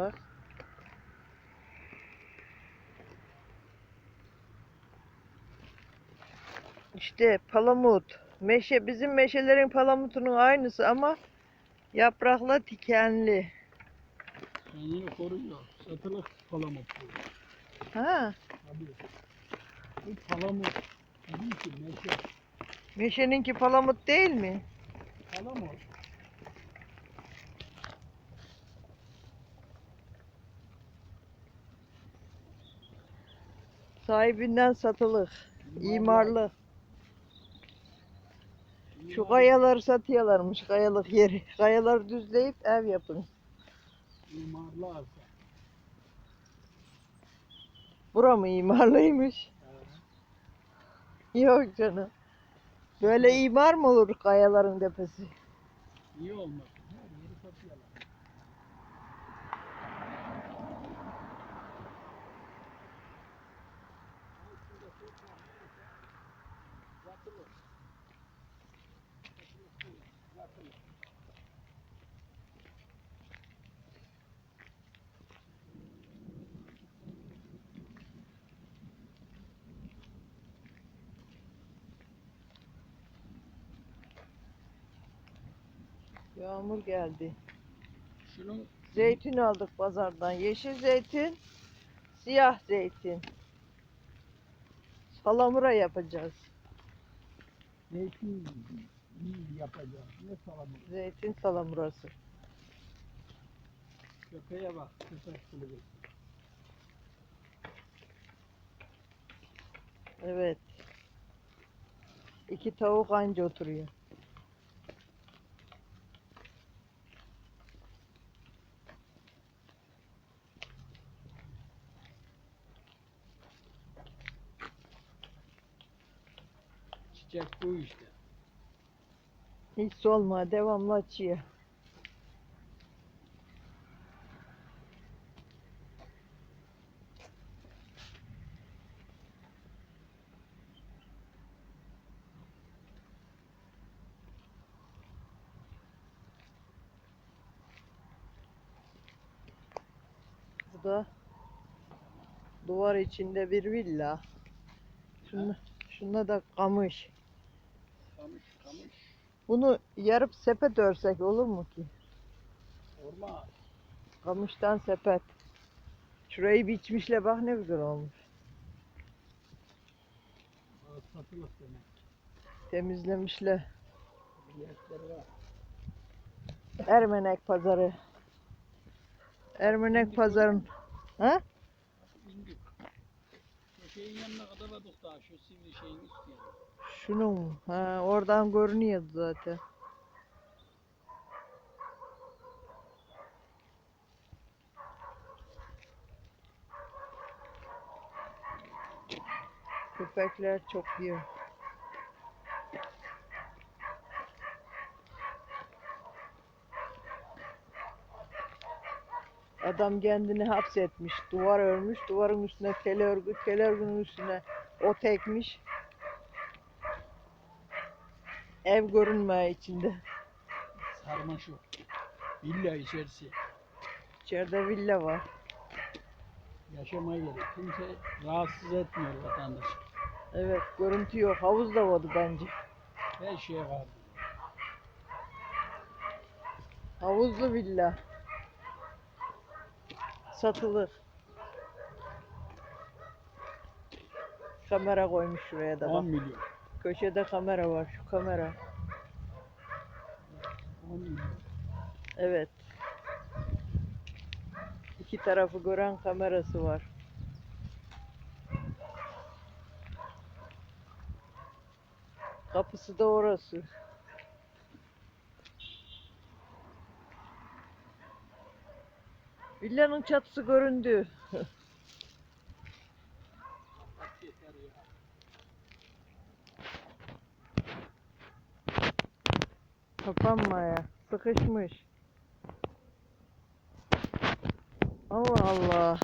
Bak. İşte palamut. Meşe bizim meşelerin palamutunun aynısı ama yaprakla dikenli. Kendini koruyor. Satılık palamut. Ha, Tabii. Bu palamut. Bizimki meşe. meşeninki palamut değil mi? Palamut. Sahibinden satılık. İmarlı. Şu kayaları satıyorlarmış kayalık yeri. Kayaları düzleyip ev yapın. İmarlı arsa. Bura mı imarlıymış? Ee, Yok canım. Böyle imar mı olur kayaların tepesi? Niye olmasın? Her yeri satıyorlar. Yağmur geldi. Şunun Zeytin aldık pazardan. Yeşil zeytin, siyah zeytin. Salamura yapacağız. zeytin yapacağız. Ne palamut? Zeytin salamurası. Köpeğe bak. Köpek kulübü. Evet. İki tavuk anca oturuyor. Çiçek bu işte. Hiç solma, devamlı açıyor. Bu da duvar içinde bir villa. Şunda, şunda da kamış. Kamış kamış. Bunu yarıp sepet örsek olur mu ki? Orman. Kamıştan sepet. Şurayı biçmişle bak ne güzel olmuş. Satılık demek. Var. Ermenek pazarı. Ermenek pazarın. Ha? Şeyin yanına kadar vardık daha şu sivri şeyin üstü yani. Şunun mu? Ha, oradan görünüyordu zaten. Köpekler çok yiyor. Adam kendini hapsetmiş. Duvar örmüş. Duvarın üstüne tel örgü, tel örgünün üstüne ot ekmiş. Ev görünmüyor içinde. Sarmaşık. Villa içerisi. İçeride villa var. Yaşamaya gerek. Kimse rahatsız etmiyor vatandaş. Evet, görüntü yok. Havuz da vardı bence. Her şey var. Havuzlu villa. Satılır. Kamera koymuş şuraya da 10 bak. milyon. Köşede kamera var. Şu kamera. 10 milyon. Evet. İki tarafı gören kamerası var. Kapısı da orası. Villanın çatısı göründü. Kapanmaya. Sıkışmış. Allah Allah.